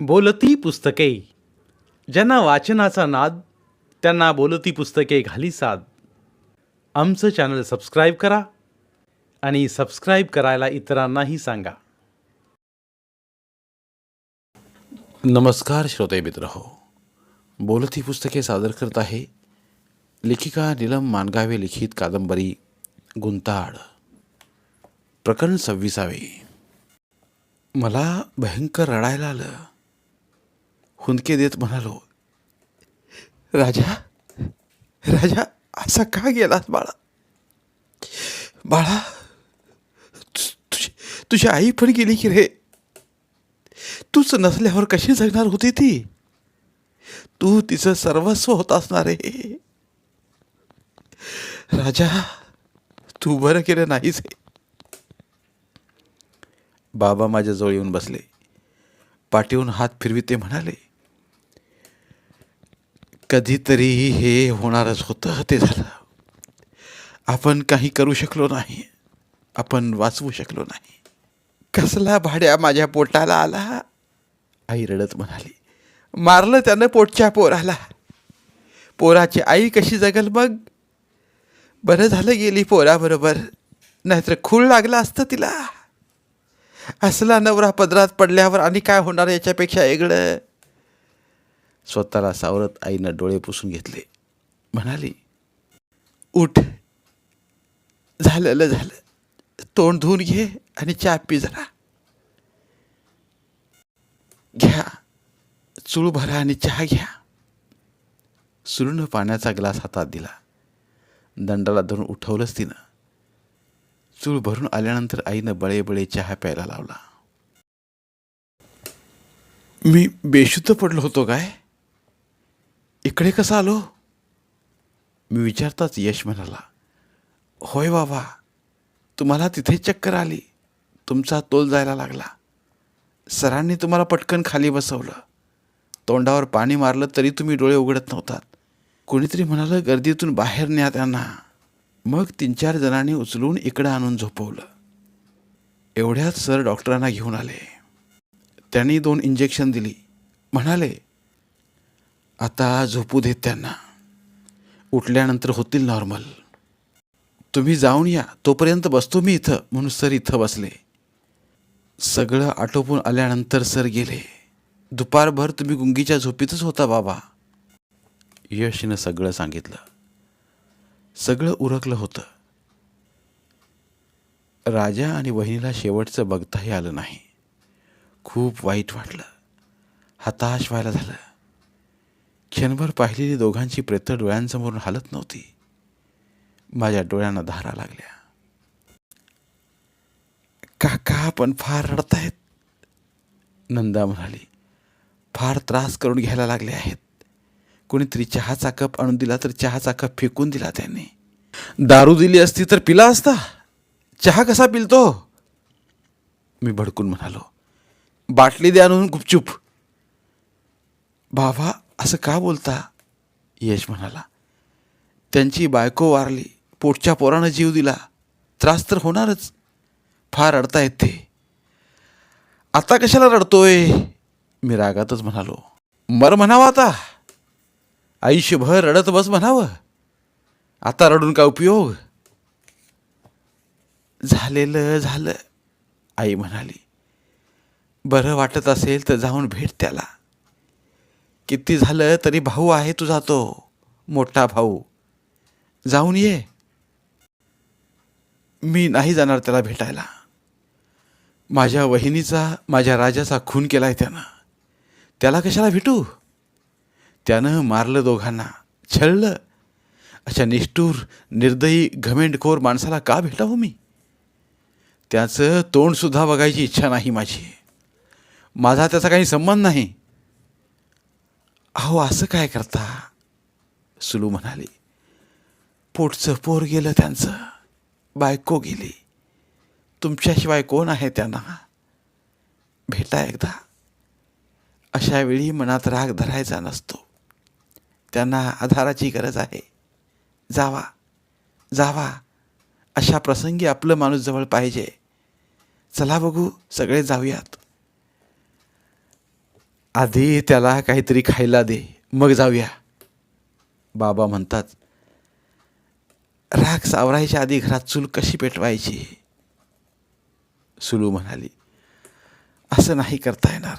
बोलती पुस्तके. ज्यांना वाचनाचा नाद त्यांना बोलती पुस्तके घाली साद. आमचं चॅनल सबस्क्राईब करा आणि सबस्क्राईब करायला इतरांनाही सांगा. नमस्कार श्रोते मित्र हो. बोलती पुस्तके सादर करत आहे लेखिका नीलम मानगावे लिखित कादंबरी गुंताड प्रकरण सव्वीसावे. मला भयंकर रडायला आलं. हुंदके देत म्हणालो राजा राजा असा का गेलास बाळा? बाळा तुझी तुझी आई पण गेली की रे? तूच नसल्यावर कशी जगणार होती ती? तू तिचं सर्वस्व होत असणार रे राजा तू बरं केलं नाहीच हे. बाबा माझ्या जवळ येऊन बसले. पाठीहून हात फिरविते म्हणाले कधीतरी हे होणारच होतं ते झालं. आपण काही करू शकलो नाही. आपण वाचवू शकलो नाही. कसला भाड्या माझ्या पोटाला आला? आई रडत म्हणाली. मारलं त्यानं पोटच्या पोराला. पोराची आई कशी जगल मग? बरं झालं गेली पोराबरोबर. नाहीतर खूळ लागला असतं तिला. असला नवरा पदरात पडल्यावर आणि काय होणार याच्यापेक्षा वेगळं स्वतःला सावरत आईनं डोळे पुसून घेतले. म्हणाली उठ. झालेलं झालं. तोंड धुवून घे आणि चहा पी जरा. घ्या. चूळ भरा आणि चहा घ्या. सुरून पाण्याचा ग्लास हातात दिला. दंडाला धरून उठवलंच तिनं. चूळ भरून आल्यानंतर आईनं बळे बळे चहा प्यायला लावला. मी बेशुद्ध पडलो होतो काय? इकडे कसं आलो? मी विचारताच यश म्हणाला होय बाबा तुम्हाला तिथे चक्कर आली. तुमचा तोल जायला लागला. सरांनी तुम्हाला पटकन खाली बसवलं. तोंडावर पाणी मारलं तरी तुम्ही डोळे उघडत नव्हतात. कोणीतरी म्हणालं गर्दीतून बाहेर न्या त्यांना. मग तीन चार जणांनी उचलून इकडं आणून झोपवलं. एवढ्यात सर डॉक्टरांना घेऊन आले. त्यांनी दोन इंजेक्शन दिली. म्हणाले आता झोपू देत त्यांना. उठल्यानंतर होतील नॉर्मल तुम्ही जाऊन या तोपर्यंत बसतो मी इथं म्हणून सर इथं बसले. सगळं आटोपून आल्यानंतर सर गेले. दुपारभर तुम्ही गुंगीच्या झोपीतच होता बाबा. यशनं सगळं सांगितलं. सगळं उरकलं होतं. राजा आणि वहिनीला शेवटचं बघताही आलं नाही. खूप वाईट वाटलं. हताश व्हायला झालं. क्षणभर पाहिलेली दोघांची प्रेत डोळ्यांसमोरून हलत नव्हती. माझ्या डोळ्यांना धारा लागल्या. काका पण फार रडतायत नंदा म्हणाली. फार त्रास करून घ्यायला लागले आहेत. कोणीतरी चहाचा कप आणून दिला तर चहाचा कप फेकून दिला त्याने. दारू दिली असती तर पिला असता. चहा कसा पिलतो? मी भडकून म्हणालो. बाटली द्या आणून गुपचूप. बाबा असं का बोलता? यश म्हणाला. त्यांची बायको वारली पोटच्या पोरानं जीव दिला. त्रास तर होणारच. फार रडतायत ते. आता कशाला रडतोय? मी रागातच म्हणालो. मर म्हणावं आता. आयुष्यभर रडत बस म्हणावं. आता रडून काय उपयोग? झालेलं झालं आई म्हणाली. बरं वाटत असेल तर जाऊन भेट त्याला. किती झालं तरी भाऊ आहे तुझा तो मोठा भाऊ. जाऊन ये. मी नाही जाणार त्याला भेटायला. माझ्या वहिनीचा माझ्या राजाचा खून केलाय त्यानं. त्याला कशाला भेटू? त्यानं मारलं दोघांना. छळलं. अशा निष्ठूर निर्दयी घमेंडखोर माणसाला का भेटावं मी? त्याचं तोंडसुद्धा बघायची इच्छा नाही माझी. माझा त्याचा काही संबंध नाही. अहो असं काय करता? सुलू म्हणाली. पोटचं पोर गेलं त्यांचं. बायको गेली. तुमच्याशिवाय कोण आहे त्यांना? भेटा एकदा. अशा वेळी मनात राग धरायचा नसतो. त्यांना आधाराची गरज आहे. जावा. जावा. अशा प्रसंगी आपलं माणूस जवळ पाहिजे. चला बघू सगळे जाऊयात. आधी त्याला काहीतरी खायला दे मग जाऊया. बाबा म्हणतात राग सावरायच्या आधी घरात चूल कशी पेटवायची? सुलू म्हणाली असं नाही करता येणार.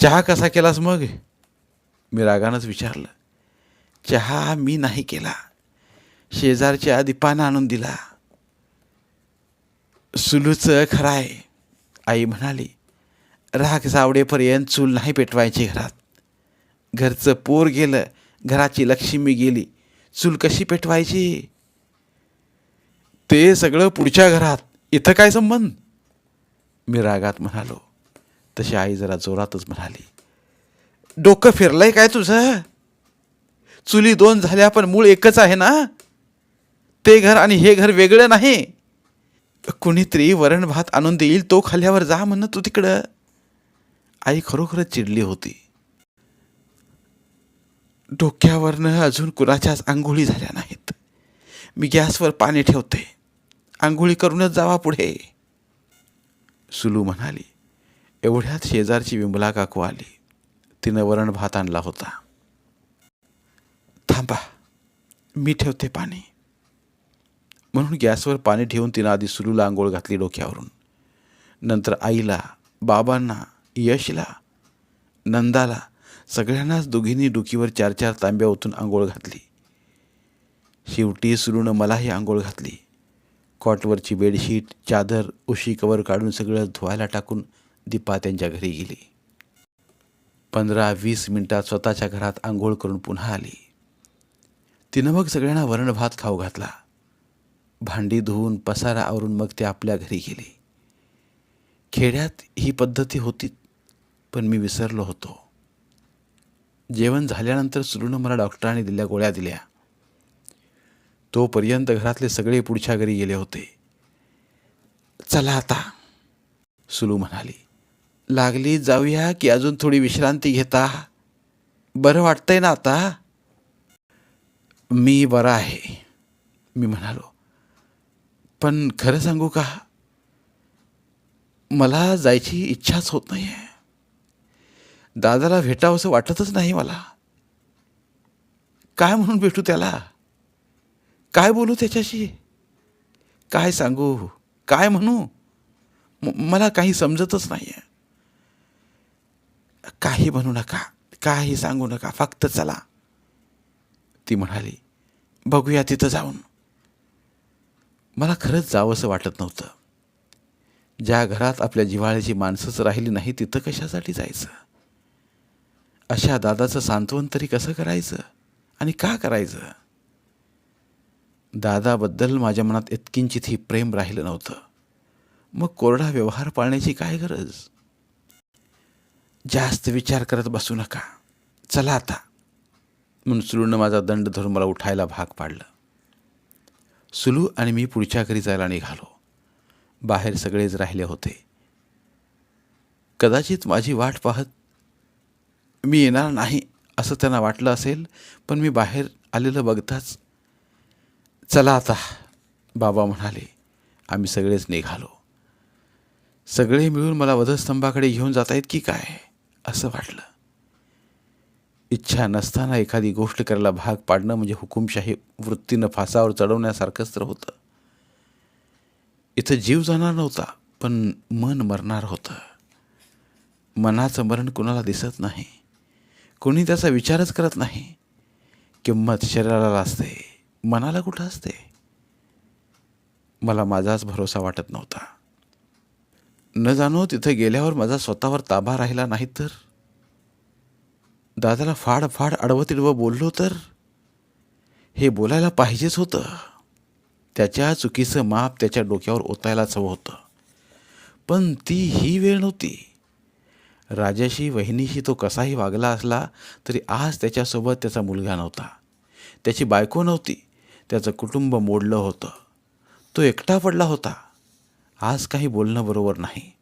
चहा कसा केलास मग? मी रागानंच विचारलं चहा मी नाही केला. शेजारच्या आधी पानं आणून दिला. सुलूचं खरं आहे आई म्हणाली राग सावडेपर्यंत चूल नाही पेटवायची घरात. घरचं पोर गेलं घराची लक्ष्मी गेली चूल कशी पेटवायची? ते सगळं पुढच्या घरात. इथं काय संबंध? मी रागात म्हणालो. तशी आई जरा जोरातच म्हणाली डोकं फिरलंय काय तुझं? चुली दोन झाल्या पण मूळ एकच आहे ना? ते घर आणि हे घर वेगळं नाही. कुणीतरी वरण भात आणून देईल तो खाल्ल्यावर जा म्हणत तू तिकडं. आई खरोखरच चिडली होती. डोक्यावरनं अजून कुणाच्याच आंघोळी झाल्या नाहीत. मी गॅसवर पाणी ठेवते. आंघोळी करूनच जावा पुढे. सुलू म्हणाली एवढ्यात शेजारची विमला काकू आली. तिनं वरण भात आणला होता. थांबा मी ठेवते पाणी. म्हणून गॅसवर पाणी ठेवून तिनं आधी सुलूला आंघोळ घातली डोक्यावरून. नंतर आईला बाबांना यशला नंदाला सगळ्यांनाच दोघींनी डुकीवर चार चार तांब्या ओतून आंघोळ घातली. शेवटी सुरूनं मलाही आंघोळ घातली. कॉटवरची बेडशीट चादर उशी कवर काढून सगळं धुवायला टाकून दीपा त्यांच्या घरी गेली. पंधरा वीस मिनिटात स्वतःच्या घरात आंघोळ करून पुन्हा आली. तिनं मग सगळ्यांना वरण भात खाऊ घातला. भांडी धुवून पसारा आवरून मग ते आपल्या घरी गेले. खेड्यात ही पद्धती होती पण मी विसरलो होतो. जेवण झाल्यानंतर सुलून मला डॉक्टरांनी दिल्या गोळ्या दिल्या. तोपर्यंत घरातले सगळे पुढच्या घरी गेले होते. चला आता सुलू म्हणाली. लागली जाऊया की अजून थोडी विश्रांती घेता. बरं वाटतंय ना आता? मी बरा आहे मी म्हणालो. पण खरं सांगू का? मला जायची इच्छाच होत नाही आहे दादाला भेटावंसं वाटतच नाही मला. काय म्हणून भेटू त्याला? काय बोलू त्याच्याशी? काय सांगू? काय म्हणू? मला काही समजतच नाही आहे काही म्हणू नका. काही सांगू नका. फक्त चला. ती म्हणाली बघूया तिथं जाऊन. मला खरंच जावंसं वाटत नव्हतं. ज्या घरात आपल्या जिव्हाळ्याची माणसंच राहिली नाही तिथं कशासाठी जायचं? अशा दादाचं सांत्वन तरी कसं करायचं? आणि का करायचं? दादाबद्दल माझ्या मनात इतकिंचितही प्रेम राहिलं नव्हतं. मग कोरडा व्यवहार पाळण्याची काय गरज? जास्त विचार करत बसू नका. चला आता. म्हणून सुलूनं माझा दंड धरून मला उठायला भाग पाडलं. सुलू आणि मी पुढच्या घरी जायला निघालो. बाहेर सगळेच राहिले होते. कदाचित माझी वाट पाहत मी येणार नाही असं त्यांना वाटलं असेल पण मी बाहेर आलेलं बघताच चला आता बाबा म्हणाले आम्ही सगळेच निघालो. सगळे मिळून मला वधस्तंभाकडे घेऊन जात आहेत की काय? असं वाटलं. इच्छा नसताना एखादी गोष्ट करायला भाग पाडणं म्हणजे हुकुमशाही वृत्तीनं फासावर चढवण्यासारखंच तर होतं. इथं जीव जाणार नव्हता पण मन मरणार होतं. मनाचं मरण कुणाला दिसत नाही. कोणी त्याचा विचारच करत नाही. किंमत शरीराला असते मनाला कुठं असते? मला माझाच भरोसा वाटत नव्हता. न जाणो तिथं गेल्यावर माझा स्वतःवर ताबा राहिला नाही तर? दादाला फाड फाड आडवं बोललो तर? हे बोलायला पाहिजेच होतं. त्याच्या चुकीचं माप त्याच्या डोक्यावर ओतायलाच हवं होतं. पण ती ही वेळ नव्हती. राजाशी वहिनीशी तो कसाही वागला असला तरी आज त्याच्यासोबत त्याचा मुलगा नव्हता. त्याची बायको नव्हती. त्याचं कुटुंब मोडलं होतं. तो एकटा पडला होता. आज काही बोलणं बरोबर नाही.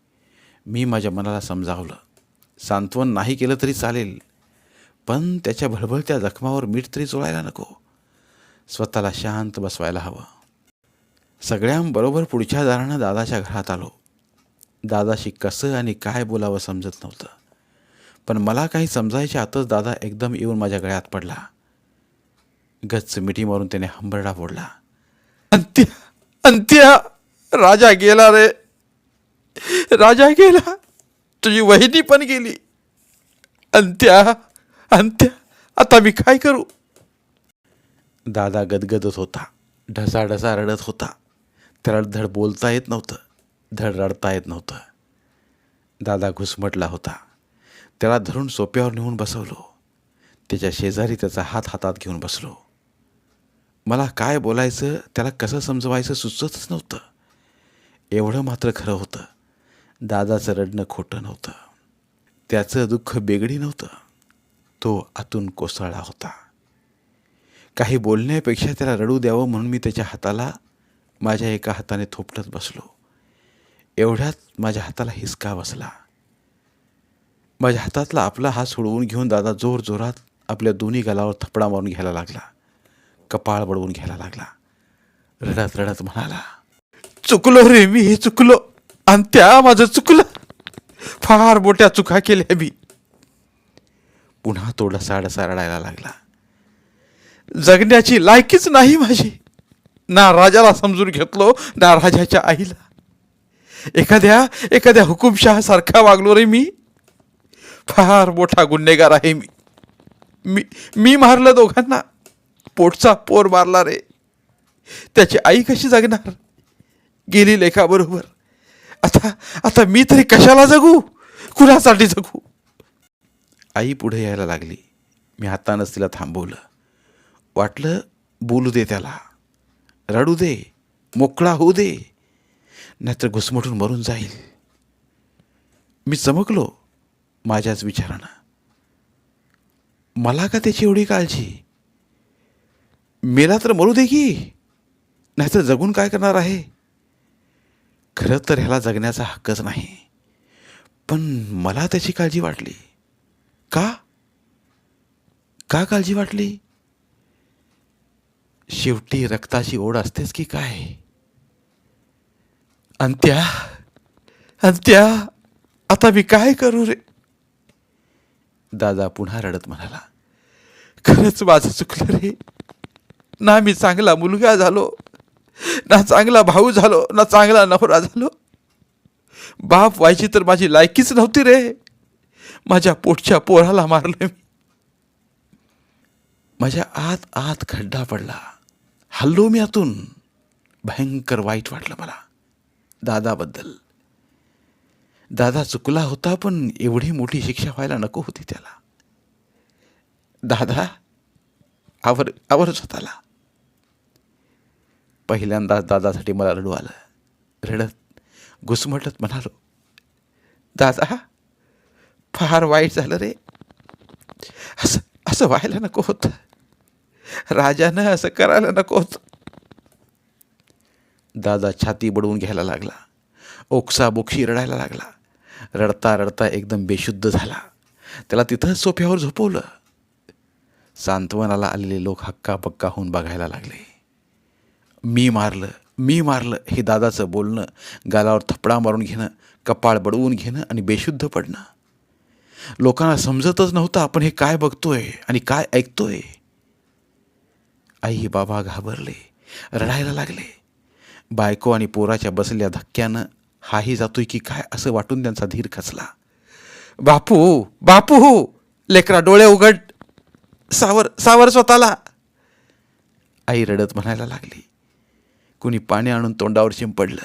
मी माझ्या मनाला समजावलं. सांत्वन नाही केलं तरी चालेल. पण त्याच्या भळभळत्या जखमावर मीठ तरी चोळायला नको. स्वतःला शांत बसवायला हवं. सगळ्यांबरोबर पुढच्या दारानं दादाच्या घरात आलो. दादाशी कसं आणि काय बोलावं समजत नव्हतं. पण मला काही समजायच्या आतच दादा एकदम येऊन माझ्या गळ्यात पडला. गच्च मिठी मारून त्याने हंबरडा फोडला. अंत्या अंत्या राजा गेला रे. राजा गेला. तुझी वहिनी पण गेली. अंत्या अंत्या आता मी काय करू? दादा गदगदत होता. ढसा ढसा रडत होता. त्याला धड बोलता येत नव्हतं. धड रडता येत नव्हतं. दादा घुसमटला होता. त्याला धरून सोप्यावर नेऊन बसवलो. त्याच्या शेजारी त्याचा हात हातात घेऊन बसलो. मला काय बोलायचं त्याला कसं समजवायचं सुचतच नव्हतं. एवढं मात्र खरं होतं. दादाचं रडणं खोटं नव्हतं. त्याचं दुःख बेगडी नव्हतं. तो आतून कोसळला होता. काही बोलण्यापेक्षा त्याला रडू द्यावं म्हणून मी त्याच्या हाताला माझ्या एका हाताने थोपटत बसलो. एवढ्यात माझ्या हाताला हिसका बसला. माझ्या हातातला आपला हात सोडवून घेऊन दादा जोर जोरात आपल्या दोन्ही गालावर थपडा मारून घ्यायला लागला. कपाळ बडवून घ्यायला लागला. रडत रडत म्हणाला चुकलो रे मी हे चुकलो. आणि त्या माझं चुकलं. फार मोठ्या चुका केल्या मी. पुन्हा तो डसा रडायला लागला. जगण्याची लायकीच नाही माझी. ना राजाला समजून घेतलो ना राजाच्या आईला. एखाद्या एखाद्या हुकुमशहासारखा वागलो रे मी. फार मोठा गुन्हेगार आहे मी. मी मी मारलं दोघांना. पोटचा पोर मारला रे. त्याची आई कशी जगणार? गेली लेखाबरोबर. आता आता मी तरी कशाला जगू? कुणासाठी जगू? आई पुढे यायला लागली. मी हातानंच तिला थांबवलं. वाटलं बोलू दे त्याला. रडू दे. मोकळा होऊ दे. नाहीतर घुसमटून मरून जाईल. मी चमकलो माझ्याच विचारानं. मला का त्याची एवढी काळजी? मेला तर मरू दे की नाहीतर जगून काय करणार आहे? खरं तर ह्याला जगण्याचा हक्कच नाही. पण मला त्याची काळजी वाटली. का? का काळजी वाटली? शेवटी रक्ताची ओढ असतेच की काय? अंत्या अंत्या आता मी काय करू रे? दादा पुन्हा रडत म्हणाला खरंच माझं चुकलं रे. ना मी चांगला मुलगा झालो ना चांगला भाऊ झालो ना चांगला नवरा झालो. बाप व्हायची तर माझी लायकीच नव्हती रे. माझ्या पोटच्या पोराला मारलं मी. माझ्या आत आत खड्डा पडला. हल्लो मी आतून. भयंकर वाईट वाटलं मला. दादाबद्दल. दादा चुकला होता पण एवढी मोठी शिक्षा व्हायला नको होती त्याला. दादा आवर आवर स्वतःला. पहिल्यांदा दादासाठी मला रडू आलं. रडत घुसमटत म्हणालो दादा फार वाईट झालं रे. असं असं व्हायला नको होतं. राजानं असं करायला नको होतं. दादा छाती बडवून घ्यायला लागला. ओक्सा बोक्षी रडायला लागला. रडता रडता एकदम बेशुद्ध झाला. त्याला तिथंच सोफ्यावर झोपवलं. सांत्वनाला आलेले लोक हक्का पक्का होऊन बघायला लागले. मी मारलं मी मारलं हे दादाचं बोलणं गालावर थपडा मारून घेणं कपाळ बडवून घेणं आणि बेशुद्ध पडणं. लोकांना समजतच नव्हतं आपण हे काय बघतोय आणि काय ऐकतोय. आई बाबा घाबरले रडायला लागले. बायको आणि पोराच्या बसल्या धक्क्यानं हाही जातोय की काय असं वाटून त्यांचा धीर खचला. बापू बापू लेकरा डोळे उघड. सावर सावर स्वतःला. आई रडत म्हणायला लागली. कुणी पाणी आणून तोंडावर शिंपडलं.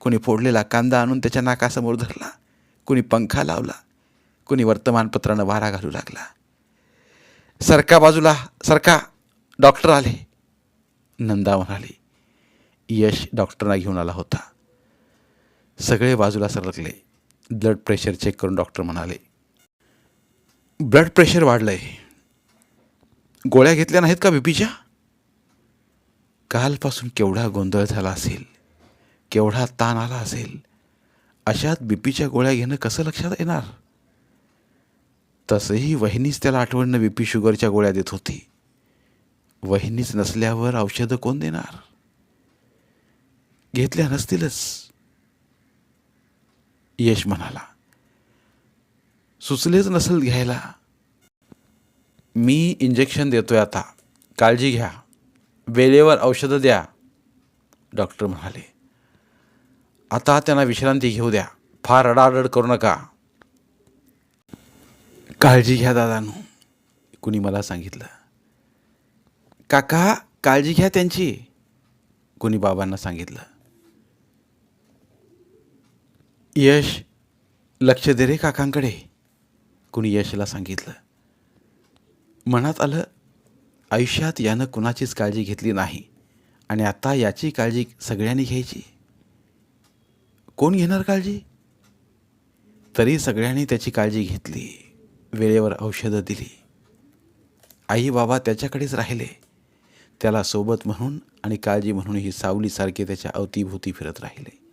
कुणी फोडलेला कांदा आणून त्याच्या नाकासमोर धरला. कुणी पंखा लावला. कुणी वर्तमानपत्रानं वारा घालू लागला. सरका बाजूला सरका डॉक्टर आले. नंदा म्हणाली यश डॉक्टरना घेऊन आला होता. सगळे बाजूला सरकले. ब्लड प्रेशर चेक करून डॉक्टर म्हणाले ब्लड प्रेशर वाढलंय. गोळ्या घेतल्या नाहीत का बीपीच्या कालपासून केवढा गोंधळ झाला असेल केवढा ताण आला असेल अशात बीपीच्या गोळ्या घेणं कसं लक्षात येणार? तसंही वहिनीच त्याला आठवणनं बीपी शुगरच्या गोळ्या देत होती. वहिनीच नसल्यावर औषधं कोण देणार? घेतल्या नसतीलच. यश म्हणाला सुचलेच नसेल घ्यायला. मी इंजेक्शन देतोय आता. काळजी घ्या. वेळेवर औषधं द्या. डॉक्टर म्हणाले आता त्यांना विश्रांती घेऊ द्या. फार रडारड करू नका. काळजी घ्या दादानू. कुणी मला सांगितलं काका काळजी घ्या त्यांची. कुणी बाबांना सांगितलं यश लक्ष दे रे काकांकडे. कुणी यशला सांगितलं. मनात आलं आयुष्यात यानं कुणाचीच काळजी घेतली नाही आणि आता याची काळजी सगळ्यांनी घ्यायची. कोण घेणार काळजी? तरी सगळ्यांनी त्याची काळजी घेतली. वेळेवर औषधं दिली. आई बाबा त्याच्याकडेच राहिले. त्याला सोबत म्हणून आणि काळजी म्हणून ही सावलीसारखे त्याच्या अवतीभोवती फिरत राहिले.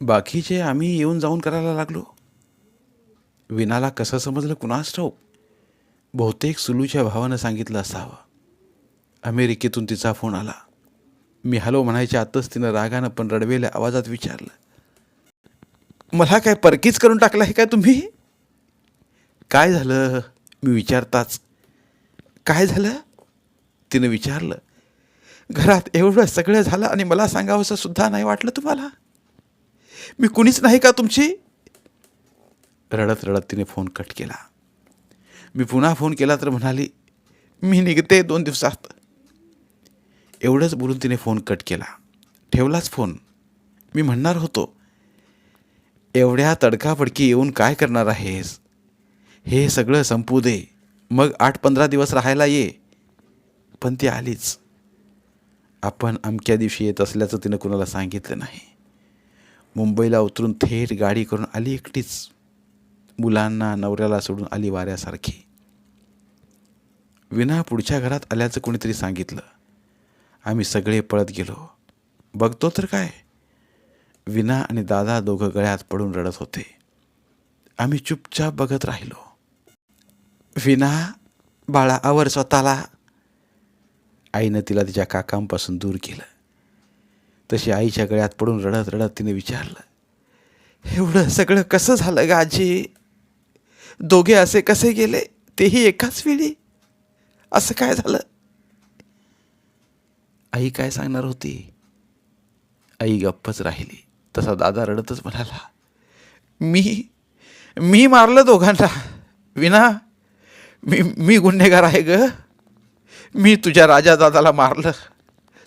बाकीचे आम्ही येऊन जाऊन करायला लागलो विनाला कसं समजलं कुणास ठाऊक? बहुतेक सुलूच्या भावानं सांगितलं असावं. अमेरिकेतून तिचा फोन आला. मी हॅलो म्हणायच्या आतच तिनं रागानं पण रडवेल्या आवाजात विचारलं मला काय परकीच करून टाकलं आहे काय तुम्ही? काय झालं? मी विचारताच. काय झालं? तिनं विचारलं घरात एवढं सगळं झालं आणि मला सांगावंसं सुद्धा नाही वाटलं तुम्हाला? मी कुणीच नाही का तुमची? रडत रडत तिने फोन कट केला. मी पुन्हा फोन केला तर म्हणाली मी निघते दोन दिवसात. एवढंच बोलून तिने फोन कट केला. ठेवलाच फोन. मी म्हणणार होतो एवढ्या तडकाफडकी येऊन काय करणार आहेस? हे सगळं संपू दे. मग आठ पंधरा दिवस राहायला ये. पण ती आलीच. आपण अमक्या दिवशी येत असल्याचं तिनं कुणाला सांगितलं नाही. मुंबईला उतरून थेट गाडी करून आली एकटीच. मुलांना नवऱ्याला सोडून आली वाऱ्यासारखी. विना पुढच्या घरात आल्याचं कोणीतरी सांगितलं. आम्ही सगळे पळत गेलो. बघतो तर काय? विना आणि दादा दोघं गळ्यात पडून रडत होते. आम्ही चुपचाप बघत राहिलो. विना बाळा आवर स्वतःला. आईनं तिला तिच्या काकांपासून दूर केलं. तशी आईच्या गळ्यात पडून रडत रडत तिने विचारलं एवढं सगळं कसं झालं ग आजी? दोघे असे कसे गेले? तेही एकाच वेळी? असं काय झालं? आई काय सांगणार होती? आई गप्पच राहिली. तसा दादा रडतच म्हणाला मी मी मारलं दोघांना. विना मी मी गुन्हेगार आहे ग. मी तुझ्या राजा दादाला मारलं.